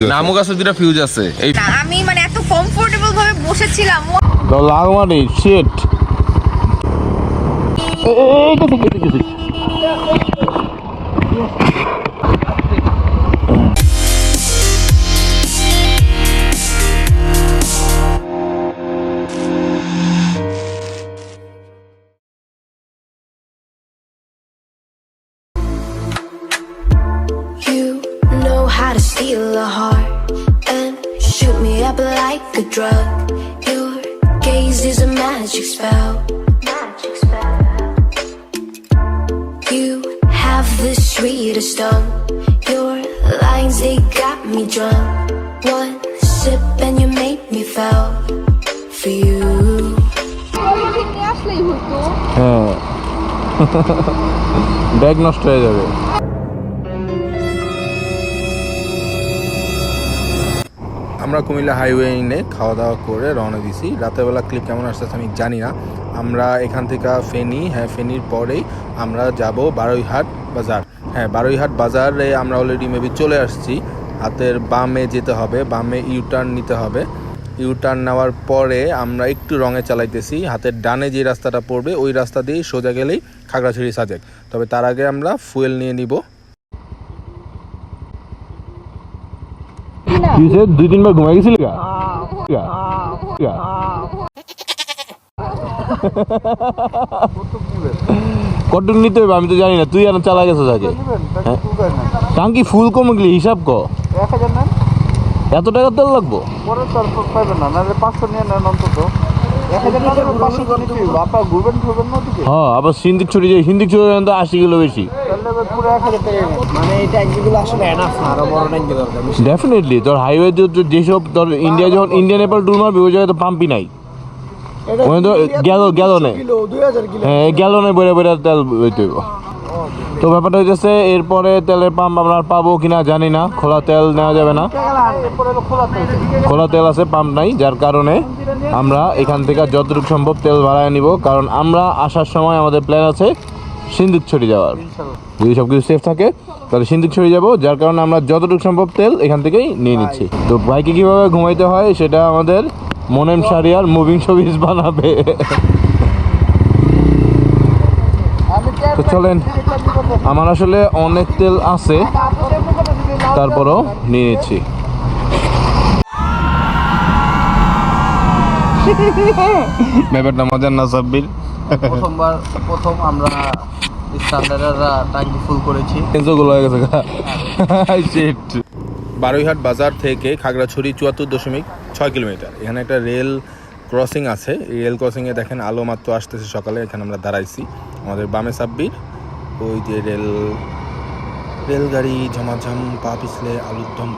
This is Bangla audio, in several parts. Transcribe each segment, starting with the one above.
নামও গাছের দুটা ফিউজ আছে এই আমি মানে এত কমফোর্টেবল ভাবে বসেছিলাম দ লাগমানি শিট shit. এই গেছে গেছে know how to steal a heart and shoot me up like a drug. Your gaze is a magic spell. Magic spell. You have the sweetest tongue. Your lines they got me drunk. One sip and you make me fell for you. হ্যাঁ ব্যাগ নষ্ট হয়ে যাবে আমরা কুমিল্লা হাইওয়ে ইনে খাওয়া দাওয়া করে রওনা দিছি। রাতেরবেলা ক্লিপ কেমন আসতেছে আমি জানি না। আমরা এখান থেকে ফেনী হ্যাঁ ফেনীর পরেই আমরা যাব বারোইহাট বাজার। হ্যাঁ বারোইহাট বাজারে আমরা অলরেডি মেবি চলে আসছি। হাতের বামে যেতে হবে, বামে ইউটার্ন নিতে হবে। ইউটার্ন নেওয়ার পরে আমরা একটু রঙে চালাইতেছি। হাতের ডানে যে রাস্তাটা পড়বে, ওই রাস্তা দিয়েই সোজা গেলেই খাগড়াছড়ি সাজেক। তবে তার আগে আমরা ফুয়েল নিয়ে নিব। কি হয়েছে? দুই তিনবার ঘুমাই গেছিলি গা? নিতে হবে আমি তো জানি না। তুই আর চালা গেছে আগে। টাঙ্কি ফুল কমে গেলি হিসাব ক। এত টাকা তেল লাগবো? পরে তো আর পাইবেন না। নাহলে পাঁচশো নিয়ে নেন অন্তত। হ্যাঁ আবার সিন্দিক ছুটি যায় সিন্দিক ছড়ি তো আশি কিলো বেশি। পুরো এক হাজার টাকা মানে এই ট্যাঙ্কিগুলো আসলে এনাফ না আরও বড় ট্যাঙ্কি দরকার ডেফিনেটলি তোর হাইওয়ে যেসব তোর ইন্ডিয়া যখন ইন্ডিয়া নেপাল ট্যুর মারবি ওই জায়গায় তো পাম্পই নাই। ওখানে তো গেল গেল নে। কিলো দুই হাজার কিলো। হ্যাঁ গেল নে বইরে বইরে তেল বইতে তো ব্যাপারটা হইতেছে এরপরে তেলের পাম্প আমরা পাবো কিনা জানি না। খোলা তেল নেওয়া যাবে না। খোলা তেল। আছে পাম্প নাই যার কারণে আমরা এখান থেকে যতটুকু সম্ভব তেল ভাড়ায় নিব। কারণ আমরা আসার সময় আমাদের প্ল্যান আছে সিন্দুক ছড়ি যাওয়ার। যদি সব কিছু সেফ থাকে তাহলে সিন্দুক ছড়ি যাব যার কারণে আমরা যতটুকু সম্ভব তেল এখান থেকেই নিয়ে নিচ্ছি। তো বাইকে কীভাবে ঘুমাইতে হয় সেটা আমাদের মনেম সারিয়ার মুভিং ছবিস বানাবে। তো চলেন আমার আসলে অনেক তেল আছে তারপরও নিয়ে নিচ্ছি। ব্যাপারটা মজার না সাব্বির? প্রথমবার প্রথম আমরা ফুল করেছি। হয়ে গেছে শিট বারুইহাট বাজার থেকে খাগড়াছড়ি চুয়াত্তর দশমিক ছয় কিলোমিটার। এখানে একটা রেল ক্রসিং আছে। এই রেল ক্রসিংয়ে দেখেন আলো মাত্র আসতেছে সকালে। এখানে আমরা দাঁড়াইছি। আমাদের বামে সাব্বির। ওই যে রেল রেলগাড়ি ঝমাঝম পা পিছলে আলুর দম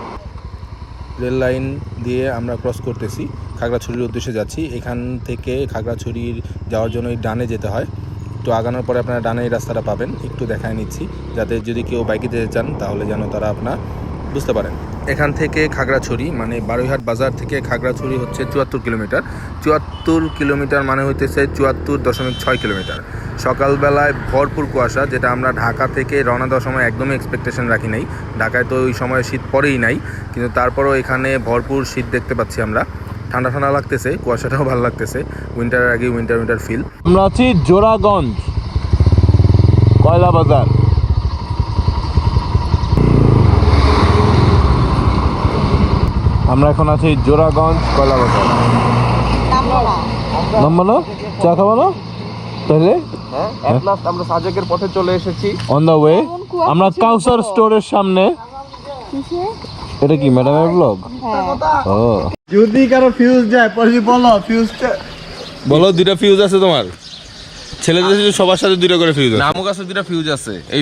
রেল লাইন দিয়ে আমরা ক্রস করতেছি। খাগড়াছড়ির উদ্দেশ্যে যাচ্ছি। এখান থেকে খাগড়াছড়ির যাওয়ার জন্য এই ডানে যেতে হয়। একটু আগানোর পরে আপনারা ডানে এই রাস্তাটা পাবেন। একটু দেখায় নিচ্ছি, যাতে যদি কেউ বাইকে যেতে চান, তাহলে যেন তারা আপনার বুঝতে পারেন। এখান থেকে খাগড়াছড়ি মানে বারুইহাট বাজার থেকে খাগড়াছড়ি হচ্ছে চুয়াত্তর কিলোমিটার। চুয়াত্তর কিলোমিটার মানে হইতেছে চুয়াত্তর দশমিক ছয় কিলোমিটার। সকালবেলায় ভরপুর কুয়াশা, যেটা আমরা ঢাকা থেকে রওনা দেওয়ার সময় একদমই এক্সপেকটেশন রাখি নাই। ঢাকায় তো ওই সময় শীত পরেই নাই, কিন্তু তারপরও এখানে ভরপুর শীত দেখতে পাচ্ছি আমরা। ঠান্ডা ঠান্ডা লাগতেছে কুয়াশাটাও ভালো লাগতেছে উইন্টারের আগে উইন্টার উইন্টার ফিল আমরা আছি জোড়াগঞ্জ কয়লা বাজার। আমরা এখন আছি জোড়াগঞ্জ কয়লা বাজার। নামবো না চা খাব না? তাহলে? হ্যাঁ at আমরা সাজেকের পথে চলে এসেছি। অন দ্য ওয়ে আমরা কাউসার স্টোরের সামনে। এটা কি ম্যাডামের ব্লগ ও। যদি কারও ফিউজ যায় পরে বলো ফিউজটা বলো দুটা ফিউজ আছে তোমার। ছেলেদের সাথে সবার সাথে দুটো করে ফিউজ আছে। দুটা ফিউজ আছে। এই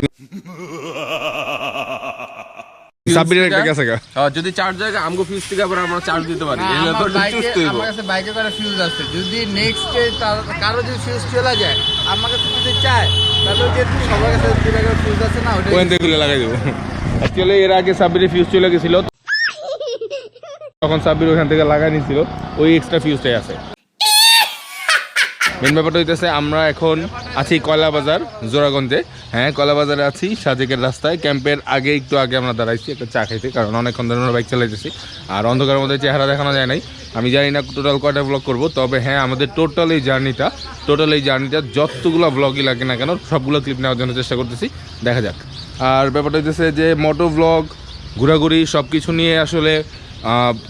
একটা গা। হ্যাঁ, যদি চার্জ আমগো ফিউজ থেকে আবার আমরা চার্জ দিতে পারি। তো। আমার কাছে বাইকে করে ফিউজ আছে। যদি নেক্সট কারও যদি ফিউজ চলে যায় আমার কাছে যদি চায় তাহলে যে সবার কাছে দুটা করে ফিউজ আছে না ওটা লাগাই দেবো। অ্যাকচুয়ালি এর আগে সাব্বিরের ফিউজ চলে গেছিল তখন সাব্বির ওখান থেকে লাগাই নিছিল, ওই এক্সট্রা ফিউজটাই আছে। মেন ব্যাপারটা হইতেছে, আমরা এখন আছি কয়লা বাজার, জোড়াগঞ্জে। হ্যাঁ কলাবাজারে আছি, সাজেকের রাস্তায়। ক্যাম্পের আগে, একটু আগে আমরা দাঁড়াইছি, একটা চা খাইতে, কারণ অনেকক্ষণ ধরে আমরা বাইক চালাইতেছি। আর অন্ধকারের মধ্যে চেহারা দেখানো যায় নাই। আমি জানি না টোটাল কয়টা ব্লগ করব, তবে হ্যাঁ আমাদের টোটাল এই জার্নিটা টোটাল এই জার্নিটা যতগুলো ব্লগই লাগে না কেন, সবগুলো ক্লিপ নেওয়ার জন্য চেষ্টা করতেছি। দেখা যাক। আর ব্যাপারটা হইতেছে যে মোটো ব্লগ ঘোরাঘুরি সব কিছু নিয়ে আসলে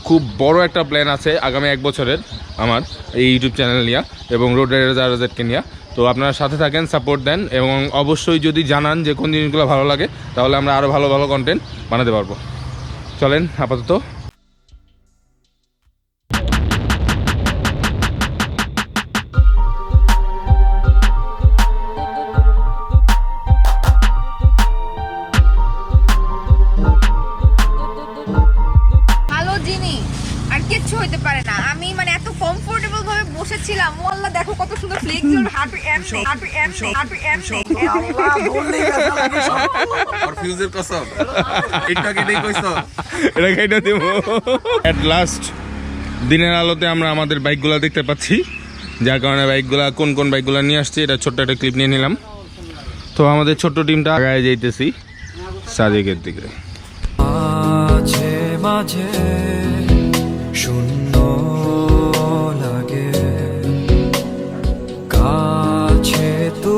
খুব বড় একটা প্ল্যান আছে আগামী এক বছরের আমার এই ইউটিউব চ্যানেল নিয়ে এবং রোড রাইডার জেডকে নিয়ে। তো আপনারা সাথে থাকেন সাপোর্ট দেন এবং অবশ্যই যদি জানান যে কোন জিনিসগুলো ভালো লাগে, তাহলে আমরা আরও ভালো ভালো কন্টেন্ট বানাতে পারব। চলেন, আপাতত দিনের আলোতে আমরা আমাদের বাইকগুলো দেখতে পাচ্ছি। যার কারণে বাইকগুলো কোন কোন বাইকগুলো নিয়ে আসছি, এটা ছোট্ট একটা ক্লিপ নিয়ে নিলাম। তো আমাদের ছোট্ট টিমটা আগায় যাইতেছি। সাজেকের দিকে। মাঝে মাঝে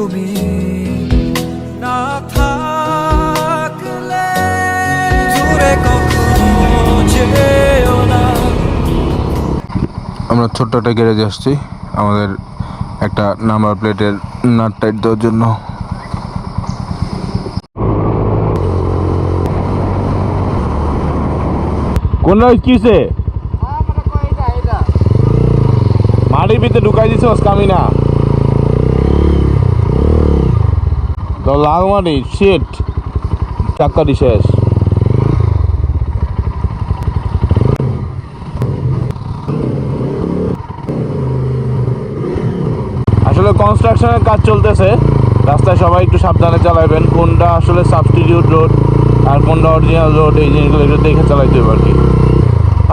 তুমি না থাকলে দূরে কখনো যেও না। আমরা ছোট্ট একটা গ্যারেজে আসছি আমাদের একটা নাম্বার প্লেটের নাট টাইট দেওয়ার জন্য। কোন কিসে মাটির ভিতরে ঢুকাই দিছ কামি না তো লাল মাটি শিট চাক্কাটি শেষ। আসলে কনস্ট্রাকশনের কাজ চলতেছে। রাস্তায় সবাই একটু সাবধানে চালাবেন কোনটা আসলে সাবস্টিটিউট রোড আর কোনটা অরিজিনাল রোড এই জিনিসগুলো একটু দেখে চালাইতে হবে আর কি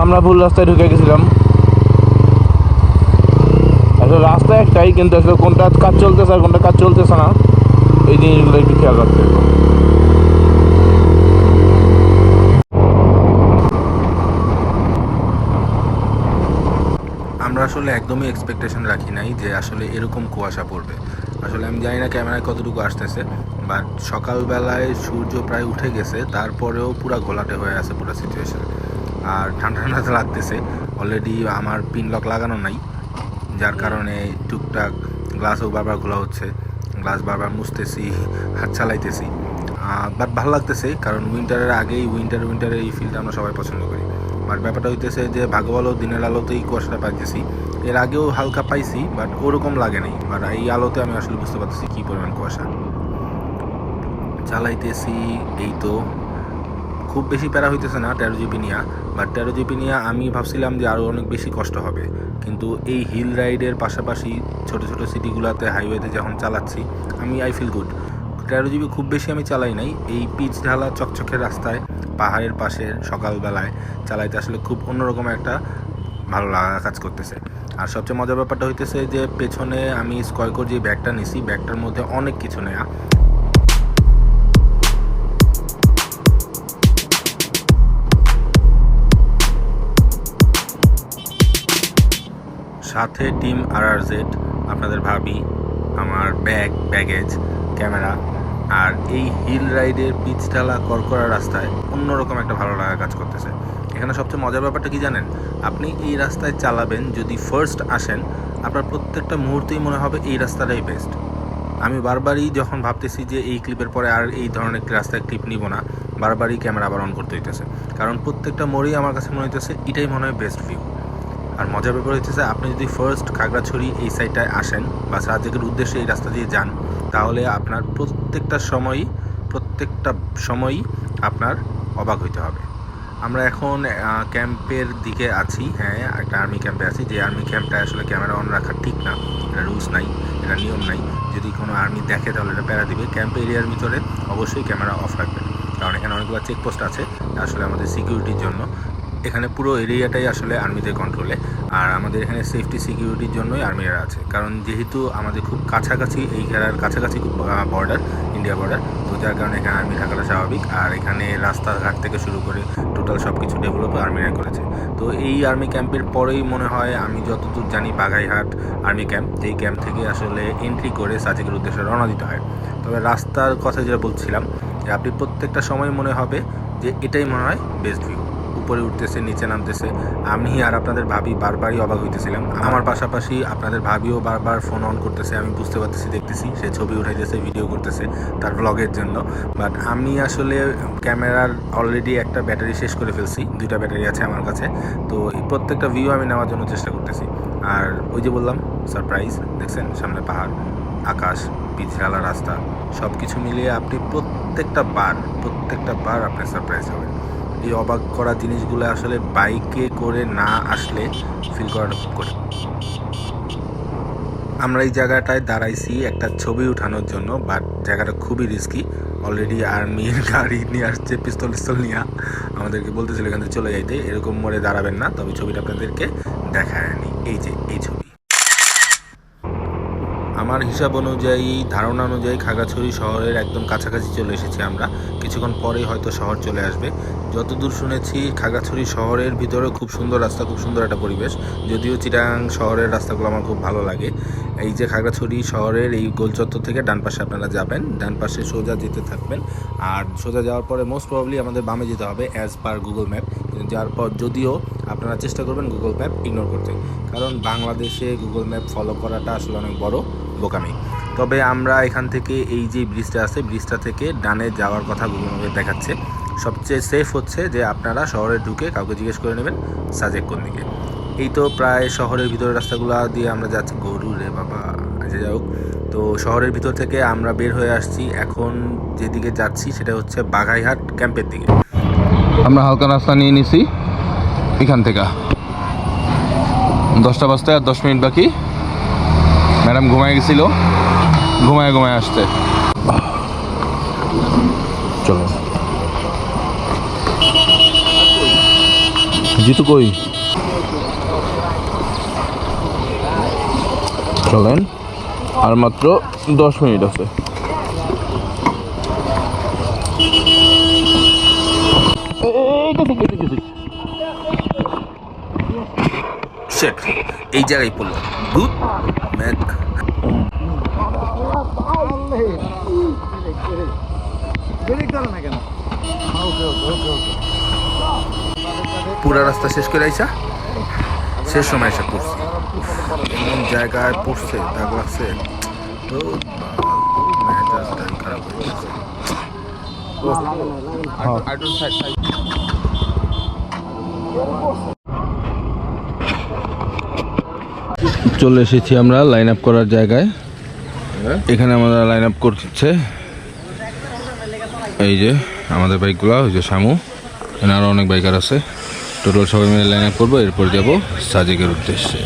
আমরা ভুল রাস্তায় ঢুকে গেছিলাম। আসলে রাস্তা একটাই, কিন্তু আসলে কোনটা কাজ চলতেছে আর কোনটা কাজ চলতেছে না। এই জিনিসগুলো একটু খেয়াল রাখতে হবে আমরা আসলে একদমই এক্সপেকটেশন রাখি নাই যে আসলে এরকম কুয়াশা পড়বে। আসলে আমি জানি না ক্যামেরায় কতটুকু আসতেছে বাট সকালবেলায় সূর্য প্রায় উঠে গেছে, তারপরেও পুরো ঘোলাটে হয়ে আছে পুরো সিচুয়েশন আর ঠান্ডা ঠান্ডা লাগতেছে অলরেডি আমার পিন লক লাগানো নাই, যার কারণে টুকটাক গ্লাসও বারবার খোলা হচ্ছে। গ্লাস বারবার মুছতেছি, হাত চালাইতেছি। বাট ভালো লাগতেছে, কারণ উইন্টারের আগেই উইন্টার উইন্টারের এই ফিলটা আমরা সবাই পছন্দ করি। বাট ব্যাপারটা হইতেছে যে ভাগ্য ভালো দিনের আলোতেই কুয়াশাটা পাইতেছি। এর আগেও হালকা পাইছি বাট ওরকম লাগে নাই। বাট এই আলোতে আমি আসলে বুঝতে পারতেছি কী পরিমাণ কুয়াশা। চালাইতেছি, এই তো। খুব বেশি প্যারা হইতেছে না, তেরো জিবি নিয়া। বাট তেরো জিবি নিয়ে আমি ভাবছিলাম যে আরও অনেক বেশি কষ্ট হবে। কিন্তু এই হিল রাইডের পাশাপাশি ছোট ছোট সিটিগুলোতে হাইওয়েতে যখন চালাচ্ছি, আমি আই ফিল গুড তেরো জিবি খুব বেশি আমি চালাই নাই। এই পিচ ঢালা চকচকে রাস্তায়, পাহাড়ের পাশে সকালবেলায় চালাইতে আসলে খুব অন্যরকম একটা ভালো লাগা কাজ করতেছে। আর সবচেয়ে মজার ব্যাপারটা হইতেছে যে পেছনে আমি স্কয়কোর যে ব্যাগটা নিছি, ব্যাগটার মধ্যে অনেক কিছু নেয়া। সাথে টিম আর আর জেড আপনাদের ভাবি, আমার ব্যাগ, ব্যাগেজ, ক্যামেরা, আর এই হিল রাইডের পিচ ঢালা করকরা রাস্তায় অন্যরকম একটা ভালো লাগা কাজ করতেছে। এখানে সবচেয়ে মজার ব্যাপারটা কি জানেন? আপনি এই রাস্তায় চালাবেন, যদি ফার্স্ট আসেন, আপনার প্রত্যেকটা মুহূর্তেই মনে হবে এই রাস্তাটাই বেস্ট আমি বারবারই যখন ভাবতেছি যে এই ক্লিপের পরে আর এই ধরনের রাস্তায় ক্লিপ নিব না, বারবারই ক্যামেরা আবার অন করতে হইতেছে। কারণ প্রত্যেকটা মোড়েই আমার কাছে মনে হইতেছে এটাই মনে হয় বেস্ট ভিউ আর মজার ব্যাপার হচ্ছে আপনি যদি ফার্স্ট খাগড়াছড়ি এই সাইডটায় আসেন বা সাহায্যের উদ্দেশ্যে এই রাস্তা দিয়ে যান, তাহলে আপনার প্রত্যেকটা সময়ই প্রত্যেকটা সময়ই আপনার অবাক হইতে হবে। আমরা এখন ক্যাম্পের দিকে আছি হ্যাঁ একটা আর্মি ক্যাম্পে আছি, যে আর্মি ক্যাম্পটা আসলে ক্যামেরা অন রাখা ঠিক না, এটা রুলস নাই, এটা নিয়ম নাই। যদি কোনো আর্মি দেখে, তাহলে এটা প্যারা দিবে। ক্যাম্প এরিয়ার ভিতরে অবশ্যই ক্যামেরা অফ রাখবেন। কারণ এখানে অনেকগুলো চেকপোস্ট আছে, আসলে আমাদের সিকিউরিটির জন্য। এখানে পুরো এরিয়াটাই আসলে আর্মিদের কন্ট্রোলে আর আমাদের এখানে সেফটি সিকিউরিটির জন্যই আর্মিরা আছে। কারণ যেহেতু আমাদের খুব কাছাকাছি, এই ঘেরার কাছাকাছি খুব বর্ডার ইন্ডিয়া বর্ডার তো যার কারণে এখানে আর্মি থাকাটা স্বাভাবিক। আর এখানে রাস্তাঘাট থেকে শুরু করে টোটাল সব কিছু ডেভেলপ আর্মিরা করেছে। তো এই আর্মি ক্যাম্পের পরেই মনে হয় আমি যতদূর জানি বাঘাইহাট আর্মি ক্যাম্প যেই ক্যাম্প থেকে আসলে এন্ট্রি করে সাজেকের উদ্দেশ্যে রওনা দিতে হয়। তবে রাস্তার কথা যেটা বলছিলাম, যে আপনি প্রত্যেকটা সময় মনে হবে যে এটাই মনে হয় বেস্ট ভিউ উপরে উঠতেছে, নিচে নামতেছে। আমি আর আপনাদের ভাবি বারবারই অবাক হইতেছিলাম। আমার পাশাপাশি আপনাদের ভাবিও বারবার ফোন অন করতেছে, আমি বুঝতে পারতেছি, দেখতেছি। সে ছবি উঠাইতেছে ভিডিও করতেছে তার ব্লগের জন্য। বাট আমি আসলে ক্যামেরার অলরেডি একটা ব্যাটারি শেষ করে ফেলছি, দুইটা ব্যাটারি আছে আমার কাছে। তো প্রত্যেকটা ভিউ আমি নেওয়ার জন্য চেষ্টা করতেছি। আর ওই যে বললাম সারপ্রাইজ দেখছেন? সামনে পাহাড়, আকাশ পিছালা রাস্তা সব কিছু মিলিয়ে আপনি প্রত্যেকটা বার প্রত্যেকটা বার আপনি সারপ্রাইজ হবেন। এই অবাক করা জিনিসগুলো আসলে বাইকে করে না আসলে ফিল করাটা খুব কঠিন। আমরা এই জায়গাটায় দাঁড়াইছি একটা ছবি উঠানোর জন্য বাট জায়গাটা খুবই রিস্কি অলরেডি আর্মির গাড়ি নিয়ে আসছে পিস্তল পিস্তল নিয়ে। আমাদেরকে বলতেছিল এখান থেকে চলে যাইতে, এরকম মোড়ে দাঁড়াবেন না, তবে ছবিটা আপনাদেরকে দেখায়নি। এই যে, এই ছবি। আমার হিসাব অনুযায়ী, ধারণা অনুযায়ী খাগাছড়ি শহরের একদম কাছাকাছি চলে এসেছি আমরা। কিছুক্ষণ পরেই হয়তো শহর চলে আসবে। যতদূর শুনেছি খাগাছড়ি শহরের ভিতরে খুব সুন্দর রাস্তা, খুব সুন্দর একটা পরিবেশ। যদিও চিরাং শহরের রাস্তাগুলো আমার খুব ভালো লাগে। এই যে খাগাছড়ি শহরের এই গোলচত্বর থেকে ডান পাশে আপনারা যাবেন, ডান পাশে সোজা যেতে থাকবেন আর সোজা যাওয়ার পরে মোস্ট প্রবলি আমাদের বামে যেতে হবে অ্যাজ পার গুগল ম্যাপ যাওয়ার পর যদিও আপনারা চেষ্টা করবেন গুগল ম্যাপ ইগনোর করতে। কারণ বাংলাদেশে গুগল ম্যাপ ফলো করাটা আসলে অনেক বড় বোকামি। তবে আমরা এখান থেকে এই যে ব্রিজটা আছে ব্রিজটা থেকে ডানে যাওয়ার কথা গুগল ম্যাপে দেখাচ্ছে। সবচেয়ে সেফ হচ্ছে যে আপনারা শহরে ঢুকে কাউকে জিজ্ঞেস করে নেবেন সাজেক কোন দিকে। এই তো প্রায় শহরের ভিতরের রাস্তাগুলো দিয়ে আমরা যাচ্ছি। গরু রে বাবা। যাই হোক তো শহরের ভিতর থেকে আমরা বের হয়ে আসছি। এখন যেদিকে যাচ্ছি সেটা হচ্ছে বাঘাইহাট ক্যাম্পের দিকে। আমরা হালকা রাস্তা নিয়ে নিছি এখান থেকে। দশটা বাজতে আর দশ মিনিট বাকি। ম্যাডাম ঘুমায় গেছিল। ঘুমায় ঘুমায় আসতে চলো। জিতু কই? চলেন। আর মাত্র দশ মিনিট আছে। শেট এই জায়গায় পড়লাম দুধ ম্যাট পুরা রাস্তা শেষ করে আইসা? শেষ সময় এসে এমন জায়গায় পড়ছে দাগ লাগছে। তো মেজাজটাই খারাপ হয়ে গেছে। চলে এসেছি আমরা লাইন আপ করার জায়গায়। এখানে আমরা লাইন আপ করছে। এই যে আমাদের বাইকগুলো ওই যে শামু এখানে আরও অনেক বাইকার আছে। টোটাল সবাই মিলে লাইন আপ করব এরপর যাব সাজেকের উদ্দেশ্যে।